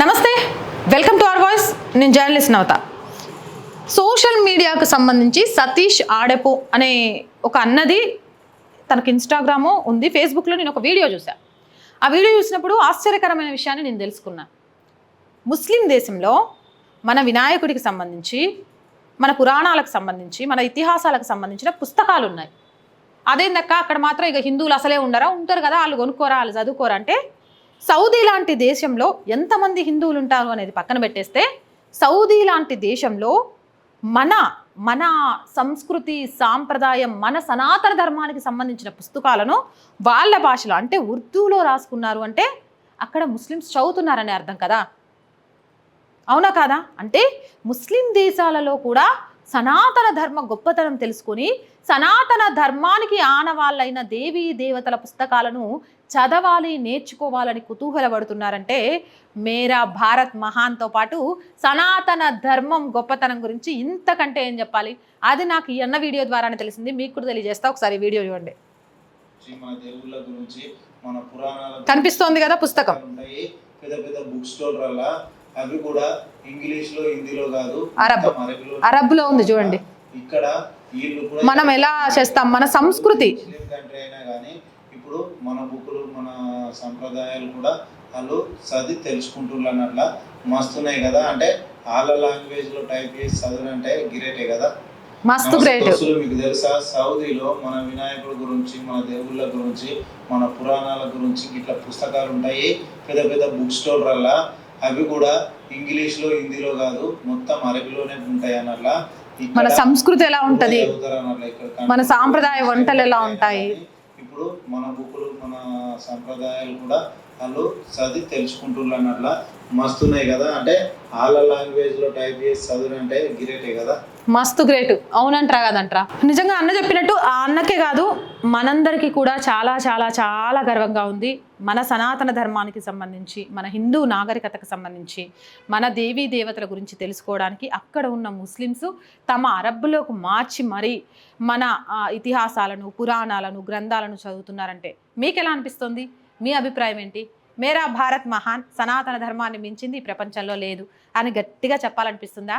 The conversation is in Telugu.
నమస్తే వెల్కమ్ టు ఆర్ వైస్ నేను జర్నలిస్ట్ నవత. సోషల్ మీడియాకు సంబంధించి సతీష్ ఆడెపు అనే ఒక అన్నది తనకు ఇన్స్టాగ్రాము ఉంది ఫేస్బుక్లో నేను ఒక వీడియో చూశాను ఆ వీడియో చూసినప్పుడు ఆశ్చర్యకరమైన విషయాన్ని నేను తెలుసుకున్నాను ముస్లిం దేశంలో మన వినాయకుడికి సంబంధించి మన పురాణాలకు సంబంధించి మన ఇతిహాసాలకు సంబంధించిన పుస్తకాలు ఉన్నాయి అదేందక్క అక్కడ మాత్రం ఇక హిందువులు అసలే ఉండరా ఉంటారు కదా వాళ్ళు కొనుక్కోరా వాళ్ళు చదువుకోరా అంటే సౌదీ లాంటి దేశంలో ఎంతమంది హిందువులు ఉంటారు అనేది పక్కన పెట్టేస్తే సౌదీ లాంటి దేశంలో మన మన సంస్కృతి సాంప్రదాయం మన సనాతన ధర్మానికి సంబంధించిన పుస్తకాలను వాళ్ళ భాషలో అంటే ఉర్దూలో రాసుకున్నారు అంటే అక్కడ ముస్లిమ్స్ చదువుతున్నారనే అర్థం కదా? అవునా కాదా? అంటే ముస్లిం దేశాలలో కూడా సనాతన ధర్మ గొప్పతనం తెలుసుకొని సనాతన ధర్మానికి ఆనవాళ్ళైన దేవీ దేవతల పుస్తకాలను చదవాలి నేర్చుకోవాలని కుతూహలపడుతున్నారంటే మేరా భారత్ మహాన్తో పాటు సనాతన ధర్మం గొప్పతనం గురించి ఇంతకంటే ఏం చెప్పాలి? అది నాకు ఈ అన్న వీడియో ద్వారానే తెలిసింది. మీకు కూడా తెలియజేస్తా. ఒకసారి వీడియో చూడండి. గురించి, మన దేవుళ్ళ గురించి మన పురాణాల గురించి కనిపిస్తోంది కదా పుస్తకం. పెద్ద పెద్ద బుక్ అవి కూడా ఇంగ్లీష్లో హిందీలో కాదు అరబ్. అరబీలో అరబ్లో ఉంది చూడండి. ఇక్కడ మనం ఎలా చేస్తాం? మన సంస్కృతి. కంట్రీ అయినా కానీ ఇప్పుడు మన బుక్కులు మన సంప్రదాయాలు కూడా వాళ్ళు చదివి తెలుసుకుంటున్నారు అన్నట్ల మస్తున్నాయి కదా. అంటే వాళ్ళ లాంగ్వేజ్లో టైప్ చేసి చదువునంటే గిరేటే కదా. మస్తు గ్రేట్. మీకు తెలుసా? సౌదీలో మన వినాయకుడి గురించి మన దేవుళ్ళ గురించి మన పురాణాల గురించి ఇట్లా పుస్తకాలు ఉంటాయి. పెద్ద పెద్ద బుక్ స్టోర్ వల్ల అవి కూడా ఇంగ్లీష్లో హిందీలో కాదు మొత్తం అరబీలోనే ఉంటాయి అన్నట్ల. మన సంస్కృతి ఎలా ఉంటది? మన సాంప్రదాయ వంటలు ఎలా ఉంటాయి? ఇప్పుడు మన బుక్కులు మన సంప్రదాయాలు కూడా వాళ్ళు చదివి తెలుసుకుంటున్నారు అన్నట్ల. మస్తున్నాయి కదా. అంటే వాళ్ళ లాంగ్వేజ్లో టైప్ చేసి చదువునంటే గిరేటే కదా. మస్తు గ్రేట్. అవునంటారా కదంటారా. నిజంగా అన్న చెప్పినట్టు ఆ అన్నకే కాదు మనందరికీ కూడా చాలా చాలా చాలా గర్వంగా ఉంది. మన సనాతన ధర్మానికి సంబంధించి మన హిందూ నాగరికతకు సంబంధించి మన దేవీ దేవతల గురించి తెలుసుకోవడానికి అక్కడ ఉన్న ముస్లిమ్స్ తమ అరబ్బులోకి మార్చి మరీ మన ఇతిహాసాలను పురాణాలను గ్రంథాలను చదువుతున్నారంటే మీకు ఎలా అనిపిస్తుంది? మీ అభిప్రాయం ఏంటి? మేరా భారత్ మహాన్ సనాతన ధర్మాన్ని మించింది ప్రపంచంలో లేదు అని గట్టిగా చెప్పాలనిపిస్తుందా?